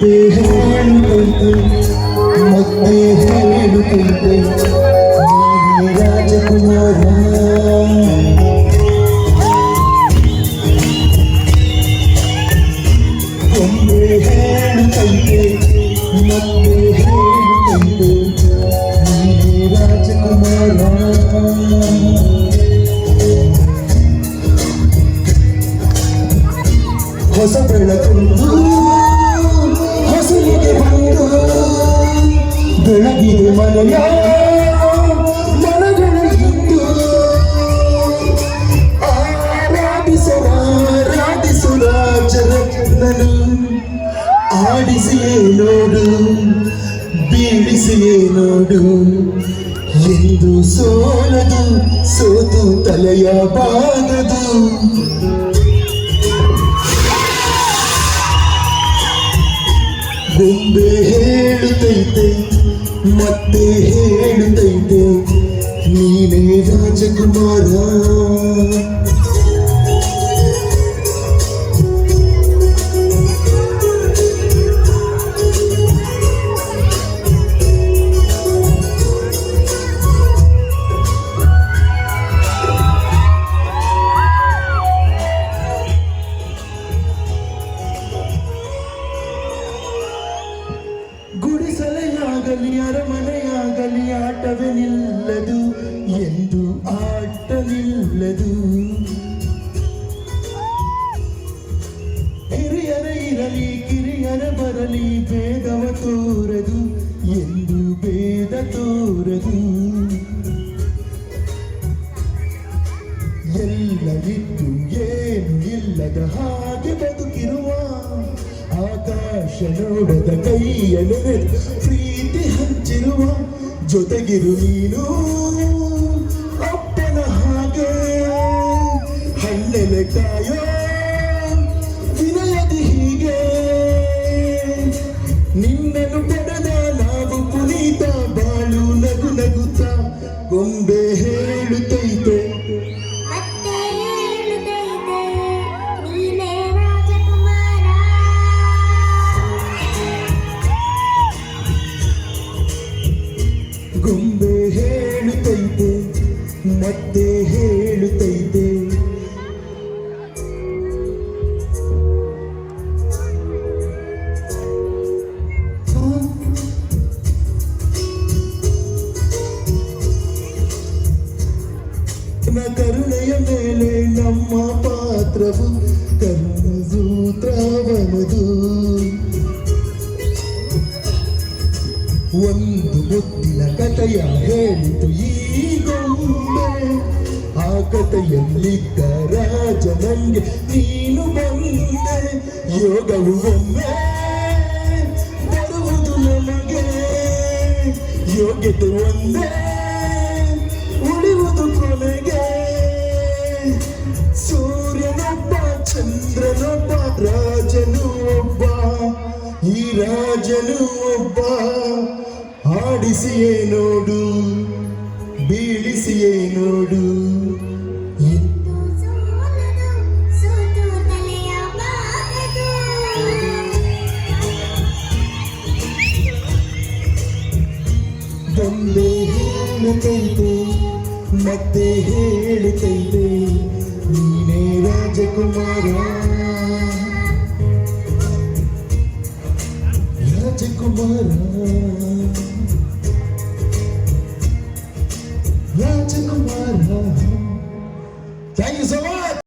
ಮುಂದೆ ಹೇಳುತ್ತಂತೆ ಮತ್ತೆ ಹೇಳುತ್ತಂತೆ ರಾಜಕುಮಾರ ಒಮ್ಮೆ ಹೇಳುತ್ತಂತೆ ಮತ್ತೆ ಹೇಳುತ್ತಂತೆ ರಾಜಕುಮಾರ ಹೊಸ ಬೆಳಕು ಹೊಸಲಿಗೆ ಬಂದು ಬೆಳಗಿನ ಮನೆಯ ಮನಗಳ ಹಿಂದು ಆರಾಧಿಸುವ ಆರಾಧಿಸುವ ಜಗತ್ತನು ಆಡಿಸಿಯೇ ನೋಡು, ಬೀಳಿಸಿಯೇ ನೋಡು. ಎಂದು ಸೋಲದು, ಸೋತು ತಲೆಯ ಬಾಗದು. ಬೊಂಬೆ ಹೇಳುತ್ತೈತೆ ಮತ್ತೆ ಹೇಳುತ್ತೈತೆ ಗುಡಿಸಲೆಯಾಗಲಿ ಅರಮನೆಯಾಗಲಿ ಆಟವೇ ನಿಲ್ಲದು ಎಂದು ಆಟ ನಿಲ್ಲದು ಹಿರಿಯರ ಇರಲಿ, ಕಿರಿಯರ ಬರಲಿ, ಭೇದವ ತೋರದು. ಎಂದು ಭೇದ ತೋರದು. ಎಲ್ಲವಿದ್ದು ಏನು ಇಲ್ಲದ ಹಾಗೆ ಬದುಕಿರುವ ಆಕಾಶ ನೋಡದ ಕೈಯ ಪ್ರೀತಿ ಹಂಚಿರುವ ಜೊತೆಗಿರು ನೀನು. ಅಪ್ಪನ ಹಾಗೆ ಹಣ್ಣೆಲೆ ಕಾಯೋ ಗೊಂಬೆ ಹೇಳುತ್ತೈತೆ ಮತ್ತೆ ಹೇಳುತ್ತೈತೆ ನ ಕರುಣೆಯ ಮೇಲೆ ನಮ್ಮ ಪಾತ್ರವು ಕರ್ಮಸೂತ್ರವನದು ಒಂದು ಮುದ್ದಿನ ಕಥೆಯ ಹೇಳಿತು ಈ ಗೊಂಬೆ. ಆ ಕಥೆಯಲ್ಲಿದ್ದ ರಾಜ ನಂಗೆ, ನೀನು ಬಂದೆ, ಯೋಗವು ಒಮ್ಮೆ ಬರುವುದು ನಮಗೆ ಯೋಗ್ಯತೆ ಒಂದೇ ಈ ರಾಜನು ಒಬ್ಬ ಆಡಿಸಿಯೇ ನೋಡು ಬೀಳಿಸಿಯೇ ನೋಡು. ಹೇಳುತ್ತೈತೆ ಮತ್ತೆ ಹೇಳುತ್ತೈತೆ ನೀನೇ ರಾಜಕುಮಾರ. ರಾಜಕುಮಾರ